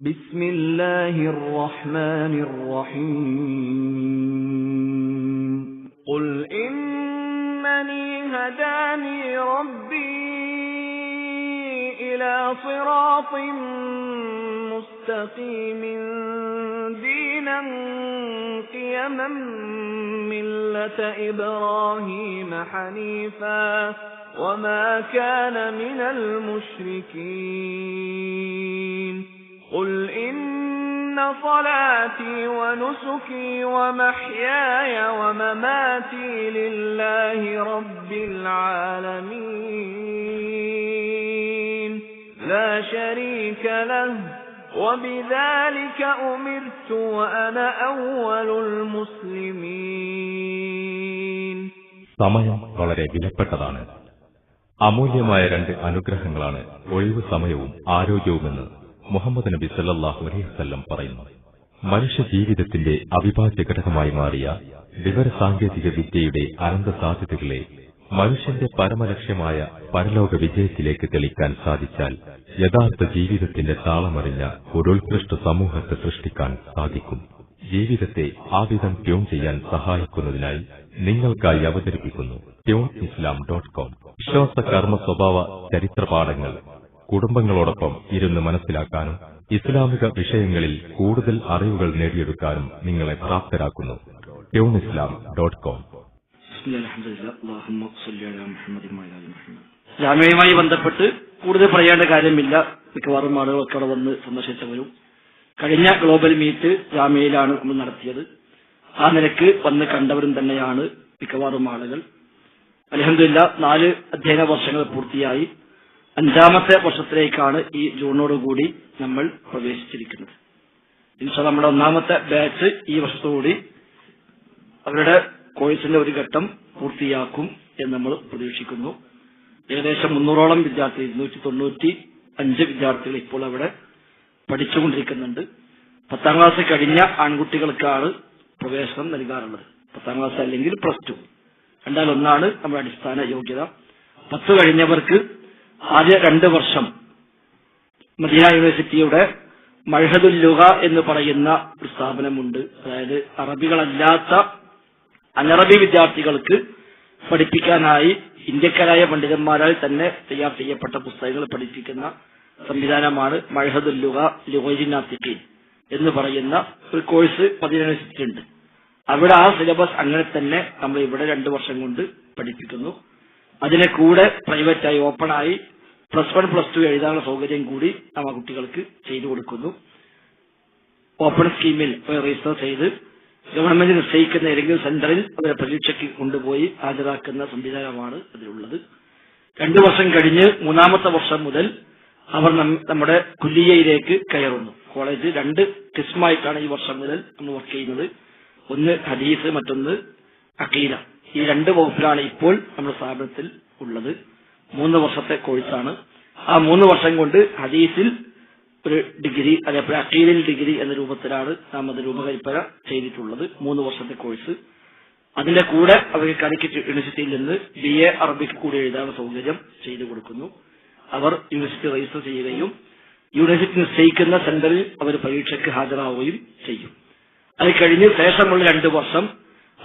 بسم الله الرحمن الرحيم. قل إنني هداني ربي إلى صراط مستقيم دينا قيما ملة إبراهيم حنيفا وما كان من المشركين. قل إن صلاتي ونسكي ومحياي ومماتي لله رب العالمين لا شريك له وبذلك أمرت وأنا أول المسلمين സമയം വളരെ വിലപ്പെട്ടതാണ് അമൂല്യമായ രണ്ട് അനുഗ്രഹങ്ങളാണ് ഒഴിവു സമയവും ആരോഗ്യവുമെന്ന് മുഹമ്മദ് നബി സല്ലാഹു അലൈവല്ലം പറയുന്നു മനുഷ്യ ജീവിതത്തിന്റെ അവിഭാജ്യ ഘടകമായി മാറിയ വിവര സാങ്കേതിക വിദ്യയുടെ അനന്ത സാധ്യതകളെ മനുഷ്യന്റെ പരമലക്ഷ്യമായ പരലോക വിജയത്തിലേക്ക് തെളിക്കാൻ സാധിച്ചാൽ യഥാർത്ഥ ജീവിതത്തിന്റെ താളമറിഞ്ഞ ഒരു ഉത്കൃഷ്ട സമൂഹത്തെ സൃഷ്ടിക്കാൻ സാധിക്കും. ജീവിതത്തെ ആവിധം ട്യൂൺ ചെയ്യാൻ സഹായിക്കുന്നതിനായി നിങ്ങൾക്കായി അവതരിപ്പിക്കുന്നു ട്യൂൺ ഇസ്ലാം ഡോട്ട് കോം. വിശ്വാസ കർമ്മ സ്വഭാവ ചരിത്രപാഠങ്ങൾ കുടുംബങ്ങളോടൊപ്പം ഇരുന്ന് മനസ്സിലാക്കാനും ഇസ്ലാമിക വിഷയങ്ങളിൽ കൂടുതൽ അറിവുകൾ നേടിയെടുക്കാനും നിങ്ങളെ പ്രാപ്തരാക്കുന്നു. ഇസ്ലാം ഡോട്ട് കോം. ജാമ്യയുമായി ബന്ധപ്പെട്ട് കൂടുതൽ പറയേണ്ട കാര്യമില്ല. മിക്കവാറും ആളുകളൊക്കെ അവിടെ വന്ന് സന്ദർശിച്ചവരും. കഴിഞ്ഞ ഗ്ലോബൽ മീറ്റ് ജാമ്യയിലാണ് നമ്മൾ നടത്തിയത്. ആ നിലയ്ക്ക് വന്ന് കണ്ടവരും തന്നെയാണ് മിക്കവാറും ആളുകൾ. അലഹമില്ല നാല് അധ്യയന വർഷങ്ങൾ പൂർത്തിയായി. അഞ്ചാമത്തെ വർഷത്തിലേക്കാണ് ഈ ജൂണോടുകൂടി നമ്മൾ പ്രവേശിച്ചിരിക്കുന്നത്. ഇൻഷാ നമ്മുടെ ഒന്നാമത്തെ ബാച്ച് ഈ വർഷത്തോടുകൂടി അവരുടെ കോഴ്സിന്റെ ഒരു ഘട്ടം പൂർത്തിയാക്കും എന്ന് നമ്മൾ പ്രതീക്ഷിക്കുന്നു. ഏകദേശം മുന്നൂറോളം വിദ്യാർത്ഥി ഇരുന്നൂറ്റി തൊണ്ണൂറ്റി അഞ്ച് വിദ്യാർത്ഥികൾ ഇപ്പോൾ അവിടെ പഠിച്ചുകൊണ്ടിരിക്കുന്നുണ്ട്. പത്താം ക്ലാസ് കഴിഞ്ഞ ആൺകുട്ടികൾക്കാണ് പ്രവേശനം നൽകാറുള്ളത്. പത്താം ക്ലാസ് അല്ലെങ്കിൽ പ്ലസ് ടു. രണ്ടാൽ ഒന്നാണ് നമ്മുടെ അടിസ്ഥാന യോഗ്യത. പത്ത് കഴിഞ്ഞവർക്ക് ആദ്യ രണ്ട് വർഷം മദീന യൂണിവേഴ്സിറ്റിയുടെ മഴഹദുൽ ലുഹ എന്ന് പറയുന്ന ഒരു സ്ഥാപനമുണ്ട്. അതായത് അറബികളല്ലാത്ത അനറബി വിദ്യാർത്ഥികൾക്ക് പഠിപ്പിക്കാനായി ഇന്ത്യക്കാരായ പണ്ഡിതന്മാരാൽ തന്നെ തയ്യാർ ചെയ്യപ്പെട്ട പുസ്തകങ്ങൾ പഠിപ്പിക്കുന്ന സംവിധാനമാണ് മഴഹദുൽ ലുഹ എന്ന് പറയുന്ന ഒരു കോഴ്സ് മദീന യൂണിവേഴ്സിറ്റി ഉണ്ട് അവിടെ ആ സിലബസ് അങ്ങനെ തന്നെ നമ്മൾ ഇവിടെ രണ്ടു വർഷം കൊണ്ട് പഠിപ്പിക്കുന്നു. അതിനെ കൂടെ പ്രൈവറ്റായി ഓപ്പണായി പ്ലസ് വൺ പ്ലസ് ടു എഴുതാനുള്ള സൗകര്യം കൂടി നമ്മ കുട്ടികൾക്ക് ചെയ്തു കൊടുക്കുന്നു. ഓപ്പൺ സ്കീമിൽ രജിസ്റ്റർ ചെയ്ത് ഗവൺമെന്റ് നിശ്ചയിക്കുന്ന ഏതെങ്കിലും സെന്ററിൽ അവരെ പരീക്ഷയ്ക്ക് കൊണ്ടുപോയി ഹാജരാക്കുന്ന സംവിധാനമാണ് അതിലുള്ളത്. രണ്ടു വർഷം കഴിഞ്ഞ് മൂന്നാമത്തെ വർഷം മുതൽ അവർ നമ്മുടെ കുല്ലിയയിലേക്ക് കയറുന്നു. കോളേജ് രണ്ട് കിസ്മായിട്ടാണ് ഈ വർഷം മുതൽ നമ്മൾ വർക്ക് ചെയ്യുന്നത്. ഒന്ന് ഹദീസ് മറ്റൊന്ന് അക്കീല ഈ രണ്ട് വകുപ്പിലാണ് ഇപ്പോൾ നമ്മുടെ സ്ഥാപനത്തിൽ ഉള്ളത്. മൂന്ന് വർഷത്തെ കോഴ്സാണ്. ആ മൂന്ന് വർഷം കൊണ്ട് ഹദീസിൽ ഒരു ഡിഗ്രി അതേപോലെ അക്കീലിൽ ഡിഗ്രി എന്ന രൂപത്തിലാണ് നാം അത് രൂപകൽപ്പന ചെയ്തിട്ടുള്ളത്. മൂന്ന് വർഷത്തെ കോഴ്സ്. അതിന്റെ കൂടെ അവർക്ക് കാലിക്കറ്റ് യൂണിവേഴ്സിറ്റിയിൽ നിന്ന് ബി എ അറബിക്ക് കൂടി എഴുതാനുള്ള സൗകര്യം ചെയ്തു കൊടുക്കുന്നു. അവർ യൂണിവേഴ്സിറ്റി രജിസ്റ്റർ ചെയ്യുകയും യൂണിവേഴ്സിറ്റി നിശ്ചയിക്കുന്ന സെന്ററിൽ അവർ പരീക്ഷയ്ക്ക് ഹാജരാവുകയും ചെയ്യും. അത് കഴിഞ്ഞ് ശേഷമുള്ള രണ്ടു വർഷം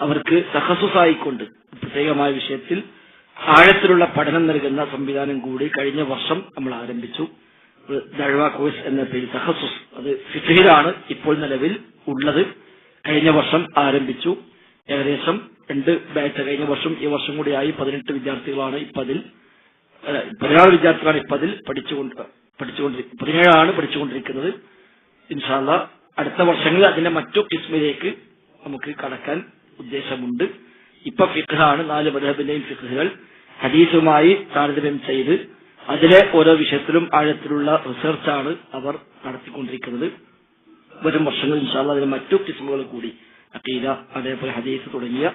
അവർക്ക് തഹസുസായിക്കൊണ്ട് പ്രത്യേകമായ വിഷയത്തിൽ ആഴത്തിലുള്ള പഠനം നൽകുന്ന സംവിധാനം കൂടി കഴിഞ്ഞ വർഷം നമ്മൾ ആരംഭിച്ചു. ദഴവ കോഴ്സ് എന്ന പേര് തഹസുസ് അത് ഫിഫയിലാണ് ഇപ്പോൾ നിലവിൽ ഉള്ളത്. കഴിഞ്ഞ വർഷം ആരംഭിച്ചു. ഏകദേശം രണ്ട് ബാച്ച് കഴിഞ്ഞ വർഷം ഈ വർഷം കൂടി ആയി പതിനെട്ട് വിദ്യാർത്ഥികളാണ് ഇപ്പതിൽ. പതിനാറ് വിദ്യാർത്ഥികളാണ് ഇപ്പതിൽ പഠിച്ചുകൊണ്ട് പഠിച്ചുകൊണ്ടിരിക്കുന്നത് പതിനേഴാണ് പഠിച്ചുകൊണ്ടിരിക്കുന്നത്. ഇൻഷാല്ല അടുത്ത വർഷങ്ങളിൽ അതിന്റെ മറ്റു കിസ്മിലേക്ക് നമുക്ക് കടക്കാൻ ഉദ്ദേശമുണ്ട്. ഇപ്പൊ ഫിഖാണ് നാല് മധബിന്റെയും ഫിഖുകൾ. ഹദീസുമായി താരതമ്യം ചെയ്ത് അതിലെ ഓരോ വിഷയത്തിലും ആഴത്തിലുള്ള റിസർച്ചാണ് അവർ നടത്തിക്കൊണ്ടിരിക്കുന്നത്. വരും വർഷങ്ങളിൽ ഇൻഷാല്ല അതിന് മറ്റു കിസ്മുകൾ കൂടി അക്കീല അതേപോലെ ഹദീസ് തുടങ്ങിയ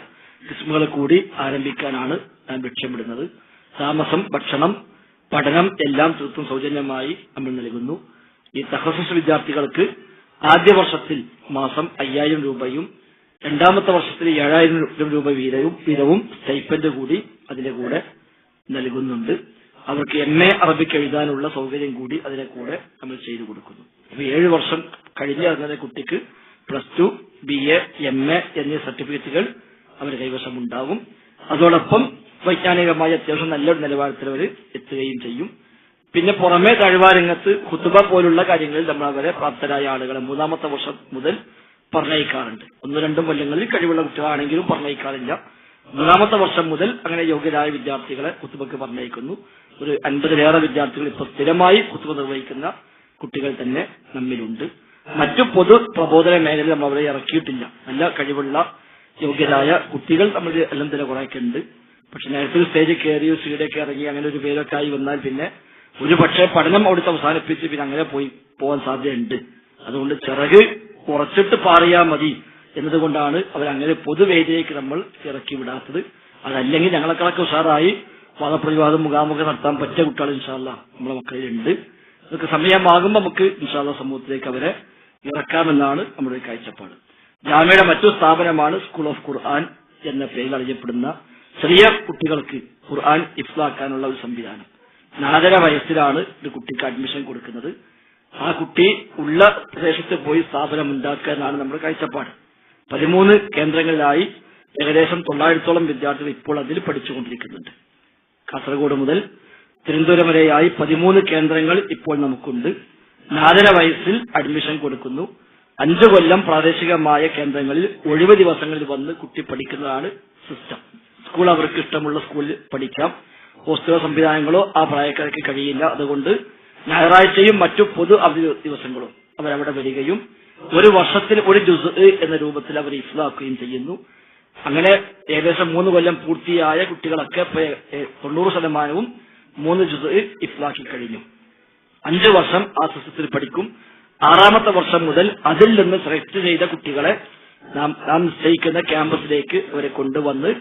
കിസ്മുകൾ കൂടി ആരംഭിക്കാനാണ് ഞാൻ ലക്ഷ്യമിടുന്നത്. താമസം ഭക്ഷണം പഠനം എല്ലാം തീർത്തും സൗജന്യമായി നമ്മൾ നൽകുന്നു. ഈ തഹസസ് വിദ്യാർത്ഥികൾക്ക് ആദ്യ വർഷത്തിൽ മാസം അയ്യായിരം രൂപയും രണ്ടാമത്തെ വർഷത്തിൽ ഏഴായിരം രൂപ വീതവും വീതവും സ്റ്റൈപ്പൻഡ് കൂടി അതിന്റെ കൂടെ നൽകുന്നുണ്ട്. അവർക്ക് എം എ അറബിക്ക് എഴുതാനുള്ള സൗകര്യം കൂടി അതിനെ കൂടെ നമ്മൾ ചെയ്തു കൊടുക്കുന്നു. അപ്പൊ ഏഴ് വർഷം കഴിഞ്ഞിറങ്ങുന്ന കുട്ടിക്ക് plus two B A M A എന്നീ സർട്ടിഫിക്കറ്റുകൾ അവരുടെ കൈവശം ഉണ്ടാകും അതോടൊപ്പം വൈജ്ഞാനികമായി അത്യാവശ്യം നല്ലൊരു നിലവാരത്തിൽ അവർ എത്തുകയും ചെയ്യും. പിന്നെ പുറമെ തഴുവാരംഗത്ത് കുത്തുബ പോലുള്ള കാര്യങ്ങളിൽ നമ്മൾ അവരെ പ്രാപ്തരായ ആളുകളെ മൂന്നാമത്തെ വർഷം മുതൽ പറഞ്ഞയക്കാറുണ്ട്. ഒന്ന് രണ്ടും കൊല്ലങ്ങളിൽ കഴിവുള്ള കുട്ടികളാണെങ്കിലും പറഞ്ഞയക്കാറില്ല. മൂന്നാമത്തെ വർഷം മുതൽ അങ്ങനെ യോഗ്യരായ വിദ്യാർത്ഥികളെ കുത്തുബക്ക് പറഞ്ഞയക്കുന്നു. ഒരു അൻപതിലേറെ വിദ്യാർത്ഥികൾ ഇപ്പോൾ സ്ഥിരമായി കുത്തുബ നിർവഹിക്കുന്ന കുട്ടികൾ തന്നെ നമ്മിലുണ്ട്. മറ്റു പൊതു പ്രബോധന മേഖലയിൽ നമ്മൾ അവരെ ഇറക്കിയിട്ടില്ല. നല്ല കഴിവുള്ള യോഗ്യരായ കുട്ടികൾ നമ്മൾ എല്ലാം തന്നെ കുറേയൊക്കെ ഉണ്ട്. പക്ഷെ നേരത്തെ സ്റ്റേജിൽ കയറി സീഡൊക്കെ ഇറങ്ങി അങ്ങനെ ഒരു പേരൊക്കെ ആയി വന്നാൽ പിന്നെ ഒരു പക്ഷേ പഠനം അവിടുത്തെ അവസാനിപ്പിച്ച് പിന്നെ അങ്ങനെ പോയി പോകാൻ സാധ്യതയുണ്ട്. അതുകൊണ്ട് ചിറക് കുറച്ചിട്ട് പറയാ മതി എന്നതുകൊണ്ടാണ് അവരങ്ങനെ പൊതുവേദിയിലേക്ക് നമ്മൾ ഇറക്കി വിടാത്തത്. അതല്ലെങ്കിൽ ഞങ്ങളെക്കാളൊക്കെ ഉഷാറായി വാദപ്രതിവാദം മുഖാമുഖം നടത്താൻ പറ്റിയ കുട്ടികൾ ഇൻഷാല്ല നമ്മളെ മക്കളിലുണ്ട്. ഇതൊക്കെ സമയമാകുമ്പോൾ നമുക്ക് ഇൻഷാല്ല സമൂഹത്തിലേക്ക് അവരെ ഇറക്കാമെന്നാണ് നമ്മുടെ കാഴ്ചപ്പാട്. ജാമ്യയുടെ മറ്റു സ്ഥാപനമാണ് സ്കൂൾ ഓഫ് ഖുർആൻ എന്ന പേരിൽ അറിയപ്പെടുന്ന ചെറിയ കുട്ടികൾക്ക് ഖുർആൻ ഇഫ്ലാക്കാനുള്ള ഒരു സംവിധാനം. നാലര വയസ്സിലാണ് ഒരു കുട്ടിക്ക് അഡ്മിഷൻ കൊടുക്കുന്നത്. ആ കുട്ടി ഉള്ള പ്രദേശത്ത് പോയി സ്ഥാപനം ഉണ്ടാക്കുക എന്നാണ് നമ്മുടെ കാഴ്ചപ്പാട്. പതിമൂന്ന് കേന്ദ്രങ്ങളിലായി ഏകദേശം തൊള്ളായിരത്തോളം വിദ്യാർത്ഥികൾ ഇപ്പോൾ അതിൽ പഠിച്ചുകൊണ്ടിരിക്കുന്നുണ്ട്. കാസർഗോഡ് മുതൽ തിരുവനന്തപുരം വരെയായി പതിമൂന്ന് കേന്ദ്രങ്ങൾ ഇപ്പോൾ നമുക്കുണ്ട്. നാലര വയസ്സിൽ അഡ്മിഷൻ കൊടുക്കുന്നു. അഞ്ചു കൊല്ലം പ്രാദേശികമായ കേന്ദ്രങ്ങളിൽ ഒഴിവ് ദിവസങ്ങളിൽ വന്ന് കുട്ടി പഠിക്കുന്നതാണ് സിസ്റ്റം. സ്കൂൾ അവർക്ക് ഇഷ്ടമുള്ള സ്കൂളിൽ പഠിക്കാം. ഹോസ്റ്റലോ സംവിധാനങ്ങളോ ആ പ്രായക്കാർക്ക് കഴിയില്ല. അതുകൊണ്ട് ഞായറാഴ്ചയും മറ്റു പൊതു അവധി ദിവസങ്ങളും അവരവിടെ വരികയും ഒരു വർഷത്തിൽ ഒരു ജുസ് എന്ന രൂപത്തിൽ അവർ ഇഫ്ലാക്കുകയും ചെയ്യുന്നു. അങ്ങനെ ഏകദേശം മൂന്ന് കൊല്ലം പൂർത്തിയായ കുട്ടികളൊക്കെ തൊണ്ണൂറ് ശതമാനവും മൂന്ന് ജുസ് ഇഫ്ലാക്കി കഴിഞ്ഞു. അഞ്ച് വർഷം ആ സിസ്റ്റത്തിൽ പഠിക്കും. ആറാമത്തെ വർഷം മുതൽ അതിൽ നിന്ന് സെലക്ട് ചെയ്ത കുട്ടികളെ നാം നാം നിശ്ചയിക്കുന്ന ക്യാമ്പസിലേക്ക് അവരെ കൊണ്ടുവന്ന്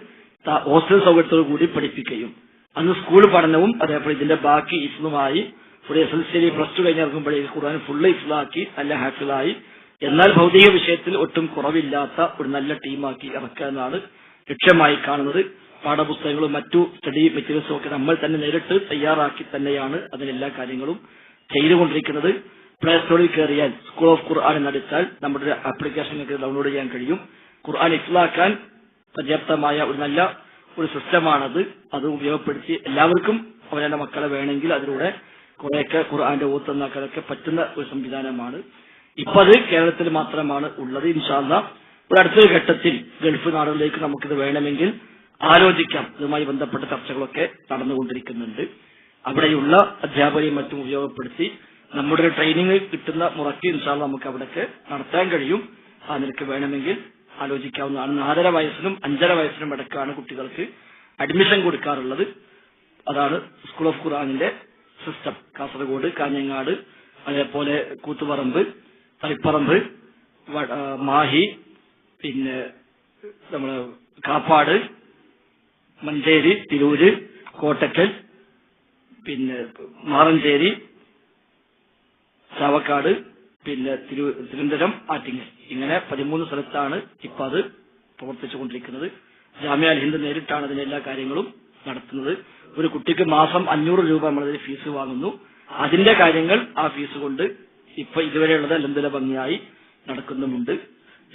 ഹോസ്റ്റൽ സൗകര്യത്തോടു കൂടി പഠിപ്പിക്കുകയും. അന്ന് സ്കൂൾ പഠനവും അതേപോലെ ഇതിന്റെ ബാക്കി ഇസ്ലുമായി ഒരു S L C plus two കഴിഞ്ഞിറങ്ങുമ്പോഴേക്ക് ഖുർആൻ ഫുള്ള് ഇസ്ലാക്കി നല്ല ഹാഫിലായി എന്നാൽ ഭൗതിക വിഷയത്തിൽ ഒട്ടും കുറവില്ലാത്ത ഒരു നല്ല ടീമാക്കി ഇറക്കുക എന്നാണ് ലക്ഷ്യമായി കാണുന്നത്. പാഠപുസ്തകങ്ങളും മറ്റു സ്റ്റഡി മെറ്റീരിയൽസും ഒക്കെ നമ്മൾ തന്നെ നേരിട്ട് തയ്യാറാക്കി തന്നെയാണ് അതിനെല്ലാ കാര്യങ്ങളും ചെയ്തുകൊണ്ടിരിക്കുന്നത്. പ്ലേ സ്റ്റോറിൽ കയറിയാൽ സ്കൂൾ ഓഫ് ഖുർആൻ എന്നടിച്ചാൽ നമ്മുടെ ആപ്ലിക്കേഷൻ നിങ്ങൾക്ക് ഡൗൺലോഡ് ചെയ്യാൻ കഴിയും. ഖുർആൻ ഇസ്ലാക്കാൻ പര്യാപ്തമായ ഒരു നല്ല ഒരു സിസ്റ്റമാണത് അത് ഉപയോഗപ്പെടുത്തി എല്ലാവർക്കും അവരുടെ മക്കളെ വേണമെങ്കിൽ അതിലൂടെ കുറെയൊക്കെ ഖുർആന്റെ ഊത്തുന്നാക്കാനൊക്കെ പറ്റുന്ന ഒരു സംവിധാനമാണ്. ഇപ്പൊ അത് കേരളത്തിൽ മാത്രമാണ് ഉള്ളത്. ഇൻഷാല്ല ഒരു അടുത്തൊരു ഘട്ടത്തിൽ ഗൾഫ് നാടുകളിലേക്ക് നമുക്കിത് വേണമെങ്കിൽ ആലോചിക്കാം. ഇതുമായി ബന്ധപ്പെട്ട ചർച്ചകളൊക്കെ നടന്നുകൊണ്ടിരിക്കുന്നുണ്ട്. അവിടെയുള്ള അധ്യാപകരെയും മറ്റും ഉപയോഗപ്പെടുത്തി നമ്മുടെ ഒരു ട്രെയിനിങ് കിട്ടുന്ന മുറയ്ക്ക് ഇൻഷാല്ല നമുക്ക് അവിടേക്ക് നടത്താൻ കഴിയും. ആ നിനക്ക് വേണമെങ്കിൽ ആലോചിക്കാവുന്നതാണ് നാലര വയസ്സിനും അഞ്ചര വയസ്സിനും ഇടയ്ക്കാണ് കുട്ടികൾക്ക് അഡ്മിഷൻ കൊടുക്കാറുള്ളത്. അതാണ് സ്കൂൾ ഓഫ് ഖുറാനിന്റെ സിസ്റ്റം. കാസർഗോഡ് കാഞ്ഞങ്ങാട് അതേപോലെ കൂത്തുപറമ്പ് തളിപ്പറമ്പ് മാഹി പിന്നെ നമ്മൾ കാപ്പാട് മഞ്ചേരി തിരൂര് കോട്ടക്കൽ പിന്നെ മാറഞ്ചേരി ചാവക്കാട് പിന്നെ തിരു തിരുവനന്തപുരം ആറ്റിങ്ങൽ. ഇങ്ങനെ പതിമൂന്ന് സ്ഥലത്താണ് ഇപ്പൊ അത് പ്രവർത്തിച്ചുകൊണ്ടിരിക്കുന്നത്. ജാമ്യ അൽ ഹിന്ദ് നേരിട്ടാണ് അതിന്റെ എല്ലാ കാര്യങ്ങളും. നടത്തുന്നത്. ഒരു കുട്ടിക്ക് മാസം അഞ്ഞൂറ് രൂപ നമ്മളതിന് ഫീസ് വാങ്ങുന്നു. അതിന്റെ കാര്യങ്ങൾ ആ ഫീസ് കൊണ്ട് ഇപ്പൊ ഇതുവരെയുള്ളത് അലന്തര ഭംഗിയായി നടക്കുന്നുമുണ്ട്.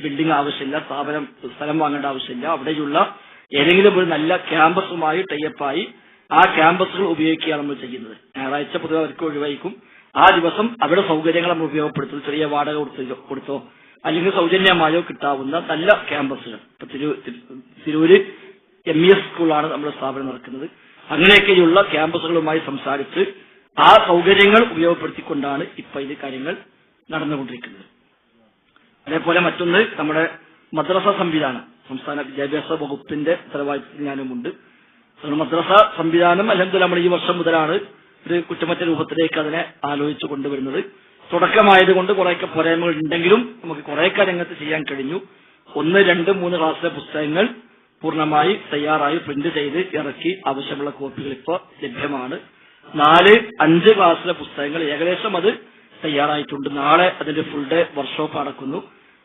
ബിൽഡിംഗ് ആവശ്യമില്ല സ്ഥാപനം സ്ഥലം വാങ്ങേണ്ട ആവശ്യമില്ല. അവിടെയുള്ള ഏതെങ്കിലും ഒരു നല്ല ക്യാമ്പസുമായി ടൈപ്പായി ആ ക്യാമ്പസുകൾ ഉപയോഗിക്കുകയാണ് നമ്മൾ ചെയ്യുന്നത്. ഞായറാഴ്ച പൊതുവെ അവർക്ക് ഒഴിവായിരിക്കും. ആ ദിവസം അവിടെ സൗകര്യങ്ങൾ നമ്മൾ ഉപയോഗപ്പെടുത്തുന്നു. ചെറിയ വാടക കൊടുത്തോ. അല്ലെങ്കിൽ സൗജന്യമായോ കിട്ടാവുന്ന നല്ല ക്യാമ്പസുകൾ. ഇപ്പൊ തിരു തിരു- തിരൂര് എം ഇ എസ് സ്കൂളാണ് നമ്മുടെ സ്ഥാപനം നടക്കുന്നത്. അങ്ങനെയൊക്കെയുള്ള ക്യാമ്പസുകളുമായി സംസാരിച്ച് ആ സൗകര്യങ്ങൾ ഉപയോഗപ്പെടുത്തിക്കൊണ്ടാണ് ഇപ്പൊ ഇത് കാര്യങ്ങൾ നടന്നുകൊണ്ടിരിക്കുന്നത്. അതേപോലെ മറ്റൊന്ന് നമ്മുടെ മദ്രസ സംവിധാനം. സംസ്ഥാന വിദ്യാഭ്യാസ വകുപ്പിന്റെ ഉത്തരവാദിത്തത്തിൽ ഞാനുമുണ്ട്. മദ്രസ സംവിധാനം അല്ലെങ്കിൽ നമ്മൾ ഈ വർഷം മുതലാണ് ഒരു കുറ്റമറ്റ രൂപത്തിലേക്ക് അതിനെ ആലോചിച്ചു കൊണ്ടുവരുന്നത്. തുടക്കമായതുകൊണ്ട് കുറേയൊക്കെ പോരായ്മകൾ ഉണ്ടെങ്കിലും നമുക്ക് കുറേ രംഗത്ത് ചെയ്യാൻ കഴിഞ്ഞു. ഒന്ന് രണ്ട് മൂന്ന് ക്ലാസ്സിലെ പുസ്തകങ്ങൾ പൂർണമായി തയ്യാറായി പ്രിന്റ് ചെയ്ത് ഇറക്കി ആവശ്യമുള്ള കോപ്പികൾ ഇപ്പോൾ ലഭ്യമാണ്. നാല് അഞ്ച് ക്ലാസ്സിലെ പുസ്തകങ്ങൾ ഏകദേശം അത് തയ്യാറായിട്ടുണ്ട്. നാളെ അതിന്റെ ഫുൾ ഡേ വർക്ക്ഷോപ്പ് നടക്കുന്നു.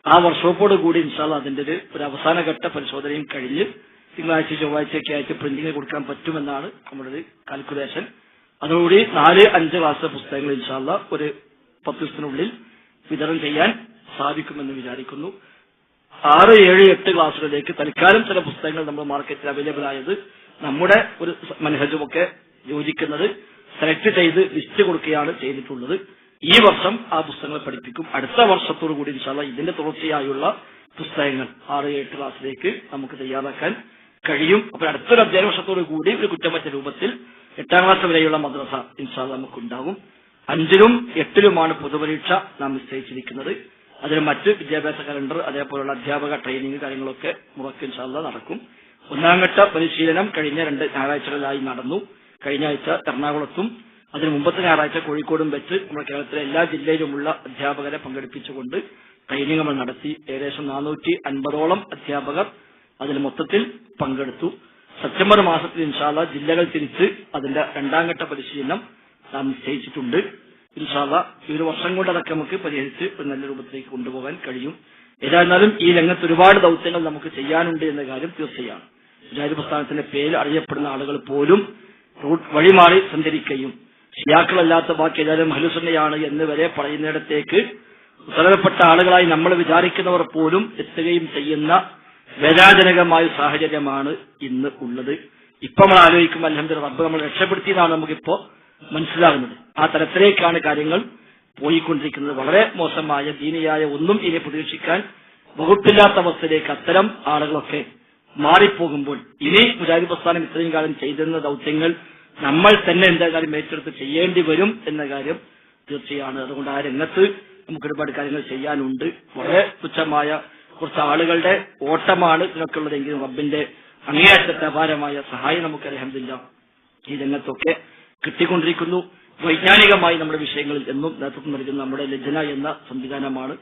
ആ വർക്ക്ഷോപ്പോട് കൂടി ഇൻഷാല്ല അതിന്റെ ഒരു അവസാന അവസാനഘട്ട പരിശോധനയും കഴിഞ്ഞ് തിങ്കളാഴ്ച ചൊവ്വാഴ്ചയൊക്കെ ആയിട്ട് പ്രിന്റിംഗ് കൊടുക്കാൻ പറ്റുമെന്നാണ് നമ്മുടെ ഒരു കാൽക്കുലേഷൻ അതോടുകൂടി നാല് അഞ്ച് ക്ലാസ്സിലെ പുസ്തകങ്ങൾ ഇൻഷാല്ല ഒരു പത്ത് ദിവസത്തിനുള്ളിൽ വിതരണം ചെയ്യാൻ സാധിക്കുമെന്ന് വിചാരിക്കുന്നു. ആറ് ഏഴ് എട്ട് ക്ലാസ്സുകളിലേക്ക് തൽക്കാലം ചില പുസ്തകങ്ങൾ നമ്മൾ മാർക്കറ്റിൽ അവൈലബിൾ ആയത് നമ്മുടെ ഒരു മനഹജുമൊക്കെ യോജിക്കുന്നത് സെലക്ട് ചെയ്ത് ലിസ്റ്റ് കൊടുക്കുകയാണ് ചെയ്തിട്ടുള്ളത്. ഈ വർഷം ആ പുസ്തകങ്ങൾ പഠിപ്പിക്കും. അടുത്ത വർഷത്തോടു കൂടി ഇൻഷാല്ല ഇതിന്റെ തുടർച്ചയായുള്ള പുസ്തകങ്ങൾ ആറ് എട്ട് ക്ലാസ്സിലേക്ക് നമുക്ക് തയ്യാറാക്കാൻ കഴിയും. അപ്പോൾ അടുത്തൊരു അധ്യയന വർഷത്തോടു കൂടി ഒരു കുറ്റമറ്റ രൂപത്തിൽ എട്ടാം ക്ലാസ് വരെയുള്ള മദ്രസ ഇൻഷാല്ല നമുക്കുണ്ടാകും. അഞ്ചിലും എട്ടിലുമാണ് പൊതുപരീക്ഷ നാം നിശ്ചയിച്ചിരിക്കുന്നത്. അതിന് മറ്റ് വിദ്യാഭ്യാസ കലണ്ടർ അതേപോലുള്ള അധ്യാപക ട്രെയിനിങ് കാര്യങ്ങളൊക്കെ മുറക്ക് ഇൻഷാല്ല നടക്കും. ഒന്നാം ഘട്ട പരിശീലനം കഴിഞ്ഞ രണ്ട് ഞായറാഴ്ചകളിലായി നടന്നു. കഴിഞ്ഞ ആഴ്ച എറണാകുളത്തും അതിന് മുമ്പത്തെ ഞായറാഴ്ച കോഴിക്കോടും വെച്ച് നമ്മുടെ കേരളത്തിലെ എല്ലാ ജില്ലയിലുമുള്ള അധ്യാപകരെ പങ്കെടുപ്പിച്ചുകൊണ്ട് ട്രെയിനിങ് നമ്മൾ നടത്തി. ഏകദേശം നാനൂറ്റി അൻപതോളം അധ്യാപകർ അതിൽ മൊത്തത്തിൽ പങ്കെടുത്തു. സെപ്റ്റംബർ മാസത്തിൽ ഇൻഷാല്ല ജില്ലകൾ തിരിച്ച് അതിന്റെ രണ്ടാം ഘട്ട പരിശീലനം നാം നിശ്ചയിച്ചിട്ടുണ്ട്. ഇൻഷാല്ല ഈ ഒരു വർഷം കൊണ്ട് അതൊക്കെ നമുക്ക് പരിഹരിച്ച് ഒരു നല്ല രൂപത്തിലേക്ക് കൊണ്ടുപോകാൻ കഴിയും. ഏതായിരുന്നാലും ഈ രംഗത്ത് ഒരുപാട് ദൗത്യങ്ങൾ നമുക്ക് ചെയ്യാനുണ്ട് എന്ന കാര്യം തീർച്ചയാണ്. മുജാഹിദ് പ്രസ്ഥാനത്തിന്റെ പേര് അറിയപ്പെടുന്ന ആളുകൾ പോലും റൂട്ട് വഴിമാറി സഞ്ചരിക്കുകയും ഷിയാക്കളല്ലാത്ത ബാക്കി ഏതായാലും ഹലുസന്നയാണ് എന്ന് വരെ പറയുന്നിടത്തേക്ക് ഉത്തരവപ്പെട്ട ആളുകളായി നമ്മൾ വിചാരിക്കുന്നവർ പോലും എത്തുകയും ചെയ്യുന്ന വേദനാജനകമായ ഒരു സാഹചര്യമാണ് ഇന്ന് ഉള്ളത്. ഇപ്പൊ നമ്മൾ ആലോചിക്കുമ്പോൾ അലഹമ്മദ് റബ്ബ് നമ്മൾ രക്ഷപ്പെടുത്തിയതാണ് നമുക്കിപ്പോ മനസ്സിലാകുന്നത്. ആ തരത്തിലേക്കാണ് കാര്യങ്ങൾ പോയിക്കൊണ്ടിരിക്കുന്നത്. വളരെ മോശമായ ദീനിയായ ഒന്നും ഇനി പ്രതീക്ഷിക്കാൻ വകുപ്പില്ലാത്ത അവസ്ഥയിലേക്ക് അത്തരം ആളുകളൊക്കെ മാറിപ്പോകുമ്പോൾ ഇനി മുജാഹിദ് പ്രസ്ഥാനം ഇത്രയും കാലം ചെയ്തിരുന്ന ദൗത്യങ്ങൾ നമ്മൾ തന്നെ എന്താ കാര്യം ഏറ്റെടുത്ത് ചെയ്യേണ്ടി വരും എന്ന കാര്യം തീർച്ചയാണ്. അതുകൊണ്ട് ആ രംഗത്ത് നമുക്ക് ഒരുപാട് കാര്യങ്ങൾ ചെയ്യാനുണ്ട്. വളരെ തുച്ഛമായ കുറച്ച് ആളുകളുടെ ഓട്ടമാണ് ഇതിനൊക്കെ ഉള്ളതെങ്കിലും റബ്ബിന്റെ അങ്ങേയറ്റത്തെ അപാരമായ സഹായം നമുക്ക് അലഹമില്ല ഈ രംഗത്തൊക്കെ കിട്ടിക്കൊണ്ടിരിക്കുന്നു. വൈജ്ഞാനികമായി നമ്മുടെ വിഷയങ്ങളിൽ എന്നും നേതൃത്വം നൽകുന്ന നമ്മുടെ ലജ്ന എന്ന സംവിധാനമാണ്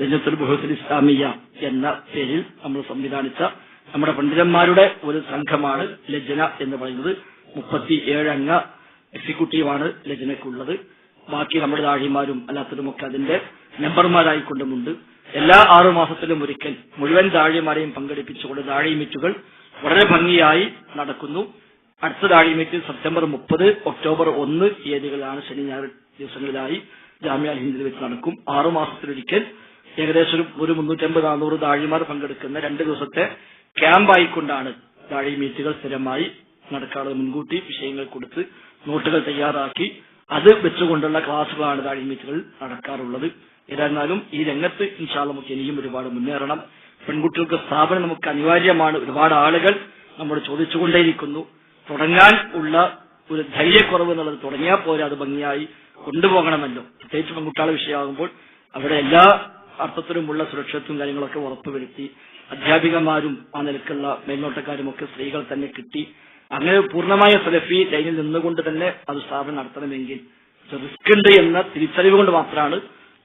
ലജ്നത്തുൽ ബഹുത്തുൽ ഇസ്ലാമിയ എന്ന പേരിൽ നമ്മൾ സംവിധാനിച്ച നമ്മുടെ പണ്ഡിതന്മാരുടെ ഒരു സംഘമാണ് ലജ്ന എന്ന് പറയുന്നത്. മുപ്പത്തി ഏഴംഗ എക്സിക്യൂട്ടീവാണ് ലജ്നക്കുള്ളത് ബാക്കി നമ്മുടെ ദാഴിമാരും അല്ലാത്തതുമൊക്കെ അതിന്റെ മെമ്പർമാരായിക്കൊണ്ടുമുണ്ട്. എല്ലാ ആറു മാസത്തിലും ഒരിക്കൽ മുഴുവൻ ദാഴിമാരെയും പങ്കെടുപ്പിച്ചുകൊണ്ട് ദാഴിമിറ്റുകൾ വളരെ ഭംഗിയായി നടക്കുന്നു. അടുത്ത മീറ്റ് സെപ്റ്റംബർ മുപ്പത് ഒക്ടോബർ ഒന്ന് തീയതികളാണ് ശനി ഞായർ ദിവസങ്ങളിലായി ജാമ്യ ഹിന്ദിൽ വെച്ച് നടക്കും. ആറു മാസത്തിലൊരിക്കൽ ഏകദേശം ഒരു- മുന്നൂറ്റമ്പത് നാനൂറ് ദാഴിമാർ പങ്കെടുക്കുന്ന രണ്ട് ദിവസത്തെ ക്യാമ്പായിക്കൊണ്ടാണ് ദാഴി മീറ്റുകൾ സ്ഥിരമായി നടക്കാറുള്ളത്. മുൻകൂട്ടി വിഷയങ്ങൾ കൊടുത്ത് നോട്ടുകൾ തയ്യാറാക്കി അത് വെച്ചുകൊണ്ടുള്ള ക്ലാസ്സുകളാണ് ദാഴി മീറ്റുകൾ നടക്കാറുള്ളത്. ഏതായിരുന്നാലും ഈ രംഗത്ത് ഇൻഷാൽ നമുക്ക് ഇനിയും ഒരുപാട് മുന്നേറണം. പെൺകുട്ടികൾക്ക് സ്ഥാപനം നമുക്ക് അനിവാര്യമാണ്. ഒരുപാട് ആളുകൾ നമ്മോട് ചോദിച്ചുകൊണ്ടേയിരിക്കുന്നു. തുടങ്ങാൻ ഉള്ള ഒരു ധൈര്യക്കുറവ് എന്നുള്ളത് തുടങ്ങിയാൽ പോരെ അത് ഭംഗിയായി കൊണ്ടുപോകണമല്ലോ. പ്രത്യേകിച്ച് പെൺകുട്ടികളുടെ വിഷയമാകുമ്പോൾ അവിടെ എല്ലാ അർത്ഥത്തിലുമുള്ള സുരക്ഷിതത്വം കാര്യങ്ങളൊക്കെ ഉറപ്പുവരുത്തി അധ്യാപികമാരും ആ നിലക്കുള്ള മേൽനോട്ടക്കാരും ഒക്കെ സ്ത്രീകൾ തന്നെ കിട്ടി. അങ്ങനെ പൂർണമായ സെലഫി ലൈനിൽ നിന്നുകൊണ്ട് തന്നെ അത് സ്ഥാപനം നടത്തണമെങ്കിൽ റിസ്ക് ഉണ്ട് എന്ന തിരിച്ചറിവ് കൊണ്ട് മാത്രമാണ്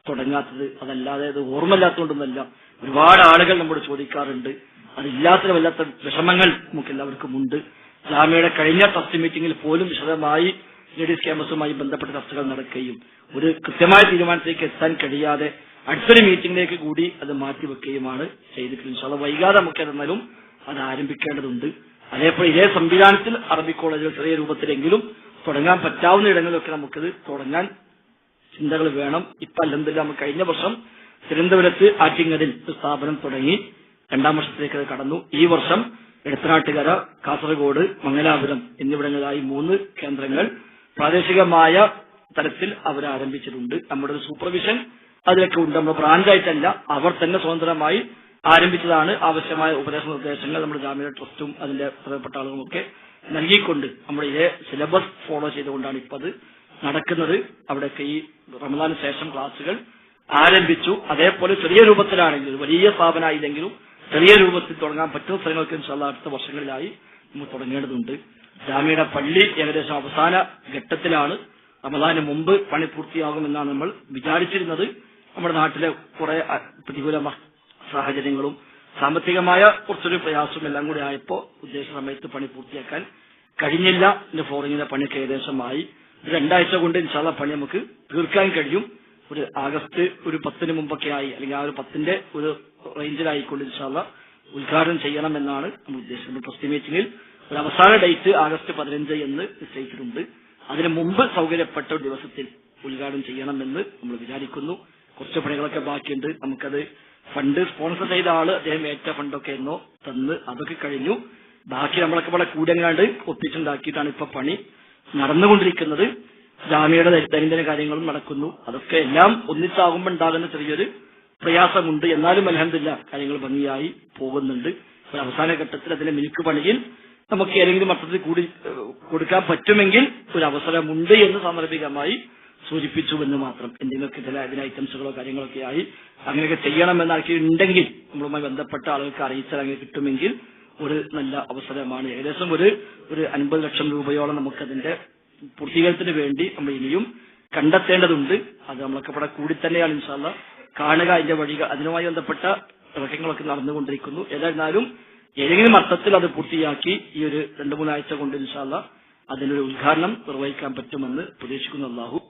തുടങ്ങാത്തത്. അതല്ലാതെ അത് ഓർമ്മയില്ലാത്തതുകൊണ്ടൊന്നല്ല ഒരുപാട് ആളുകൾ നമ്മോട് ചോദിക്കാറുണ്ട്. അതില്ലാത്ത വല്ലാത്ത വിഷമങ്ങൾ നമുക്ക് എല്ലാവർക്കും ഉണ്ട് ജാമ്യയുടെ കഴിഞ്ഞ ട്രസ്റ്റ് മീറ്റിംഗിൽ പോലും വിശദമായി ലേഡീസ് ക്യാമ്പസുമായി ബന്ധപ്പെട്ട ചർച്ചകൾ നടക്കുകയും ഒരു കൃത്യമായ തീരുമാനത്തിലേക്ക് എത്താൻ കഴിയാതെ അടുത്തൊരു മീറ്റിംഗിലേക്ക് കൂടി അത് മാറ്റിവെക്കുകയുമാണ് ചെയ്തിട്ടുള്ളത്. അല്ലാഹ് വൈകാതെ നമുക്ക് എന്നാലും അത് ആരംഭിക്കേണ്ടതുണ്ട്. അതേപോലെ ഇതേ സംവിധാനത്തിൽ അറബി കോളേജിൽ ചെറിയ രൂപത്തിലെങ്കിലും തുടങ്ങാൻ പറ്റാവുന്ന ഇടങ്ങളിലൊക്കെ നമുക്കത് തുടങ്ങാൻ ചിന്തകൾ വേണം. ഇപ്പൊ അല്ലെങ്കിൽ നമുക്ക് കഴിഞ്ഞ വർഷം തിരുവനന്തപുരത്ത് ആറ്റിങ്ങലിൽ സ്ഥാപനം തുടങ്ങി. രണ്ടാം വർഷത്തിലേക്ക് അത് കടന്നു. ഈ വർഷം എടത്തനാട്ടുകര കാസർഗോഡ് മംഗലാപുരം എന്നിവിടങ്ങളിലായി മൂന്ന് കേന്ദ്രങ്ങൾ പ്രാദേശികമായ തലത്തിൽ അവർ ആരംഭിച്ചിട്ടുണ്ട് നമ്മുടെ ഒരു സൂപ്പർവിഷൻ അതിലൊക്കെ ഉണ്ട്. നമ്മുടെ ബ്രാഞ്ചായിട്ടല്ല അവർ തന്നെ സ്വതന്ത്രമായി ആരംഭിച്ചതാണ്. ആവശ്യമായ ഉപദേശ നിർദ്ദേശങ്ങൾ നമ്മുടെ ജാമ്യ ട്രസ്റ്റും അതിന്റെ പ്രധാനപ്പെട്ട ആളുകളുമൊക്കെ നൽകിക്കൊണ്ട് നമ്മുടെ ഇതേ സിലബസ് ഫോളോ ചെയ്തുകൊണ്ടാണ് ഇപ്പത് നടക്കുന്നത്. അവിടെയൊക്കെ ഈ റമദാന് ശേഷം ക്ലാസുകൾ ആരംഭിച്ചു. അതേപോലെ ചെറിയ രൂപത്തിലാണെങ്കിലും വലിയ സ്ഥാപനമായില്ലെങ്കിലും ചെറിയ രൂപത്തിൽ തുടങ്ങാൻ പറ്റുന്ന സ്ഥലങ്ങൾക്ക് ഇൻഷാല്ല അടുത്ത വർഷങ്ങളിലായി നമ്മൾ തുടങ്ങേണ്ടതുണ്ട്. ജാമ്യയുടെ പള്ളി ഏകദേശം അവസാന ഘട്ടത്തിലാണ്. റമദാന് മുമ്പ് പണി പൂർത്തിയാകുമെന്നാണ് നമ്മൾ വിചാരിച്ചിരുന്നത്. നമ്മുടെ നാട്ടിലെ കുറെ പ്രതികൂല സാഹചര്യങ്ങളും സാമ്പത്തികമായ കുറച്ചൊരു പ്രയാസവും എല്ലാം കൂടി ആയപ്പോ ഉദ്ദേശ സമയത്ത് പണി പൂർത്തിയാക്കാൻ കഴിഞ്ഞില്ല. എന്റെ ഫ്ലോറിങ്ങിന്റെ പണിയൊക്കെ ഏകദേശമായി. രണ്ടാഴ്ച കൊണ്ട് ഇൻഷാല്ല പണി നമുക്ക് തീർക്കാൻ കഴിയും. ഒരു ആഗസ്റ്റ് ഒരു പത്തിന് മുമ്പൊക്കെ ആയി. അല്ലെങ്കിൽ ആ ഒരു പത്തിന്റെ ഒരു റേഞ്ചിലായിക്കൊണ്ട് ഇൻഷാല്ല ഉദ്ഘാടനം ചെയ്യണമെന്നാണ് നമ്മൾ ഉദ്ദേശിക്കുന്നത് ട്രസ്റ്റ് മീറ്റിംഗിൽ ഒരു അവസാന ഡേറ്റ് ആഗസ്റ്റ് പതിനഞ്ച് എന്ന് നിശ്ചയിച്ചിട്ടുണ്ട്. അതിനു മുമ്പ് സൗകര്യപ്പെട്ട ദിവസത്തിൽ ഉദ്ഘാടനം ചെയ്യണമെന്ന് നമ്മൾ വിചാരിക്കുന്നു. കുറച്ച് പണികളൊക്കെ ബാക്കിയുണ്ട്. നമുക്കത് ഫണ്ട് സ്പോൺസർ ചെയ്ത ആൾ അദ്ദേഹം ഏറ്റ ഫണ്ടൊക്കെ എന്നോ തന്ന് അതൊക്കെ കഴിഞ്ഞു. ബാക്കി നമ്മളൊക്കെ ഇവിടെ കൂടെങ്ങാണ്ട് ഒപ്പിച്ചുണ്ടാക്കിയിട്ടാണ് ഇപ്പൊ പണി നടന്നുകൊണ്ടിരിക്കുന്നത്. ജാമ്യയുടെ ദൈനംദിന കാര്യങ്ങളും നടക്കുന്നു. അതൊക്കെ എല്ലാം ഒന്നിച്ചാകുമ്പോൾ ഉണ്ടാകുന്ന ചെറിയൊരു പ്രയാസമുണ്ട്. എന്നാലും അലഹമില്ല കാര്യങ്ങൾ ഭംഗിയായി പോകുന്നുണ്ട്. അവസാന ഘട്ടത്തിൽ അതിന്റെ മിൽക്ക് പണിയിൽ നമുക്ക് ഏതെങ്കിലും അർത്ഥത്തിൽ കൂടി കൊടുക്കാൻ പറ്റുമെങ്കിൽ ഒരു അവസരമുണ്ട് എന്ന് സാന്ദർഭികമായി സൂചിപ്പിച്ചു എന്ന് മാത്രം. എന്തെങ്കിലുമൊക്കെ ചില അതിന് ഐറ്റംസുകളോ കാര്യങ്ങളൊക്കെ ആയി അങ്ങനെയൊക്കെ ചെയ്യണമെന്ന് ഉണ്ടെങ്കിൽ നമ്മളുമായി ബന്ധപ്പെട്ട ആളുകൾക്ക് അറിയിച്ചാൽ അങ്ങനെ കിട്ടുമെങ്കിൽ ഒരു നല്ല അവസരമാണ്. ഏകദേശം ഒരു ഒരു അൻപത് ലക്ഷം രൂപയോളം നമുക്കതിന്റെ പൂർത്തീകരണത്തിന് വേണ്ടി നമ്മൾ ഇനിയും കണ്ടെത്തേണ്ടതുണ്ട്. അത് നമ്മളൊക്കെ ഇവിടെ കൂടി തന്നെയാണ് ഇൻഷാല്ല കാണുക അതിന്റെ വഴികൾ അതിനുമായി ബന്ധപ്പെട്ട ഇറക്കങ്ങളൊക്കെ നടന്നുകൊണ്ടിരിക്കുന്നു. ഏതായിരുന്നാലും ഏതെങ്കിലും അർത്ഥത്തിൽ അത് പൂർത്തിയാക്കി ഈ ഒരു രണ്ടു മൂന്നാഴ്ച കൊണ്ട് ഇൻഷാല്ല അതിനൊരു ഉദ്ഘാടനം നിർവഹിക്കാൻ പറ്റുമെന്ന് പ്രതീക്ഷിക്കുന്നു അള്ളാഹു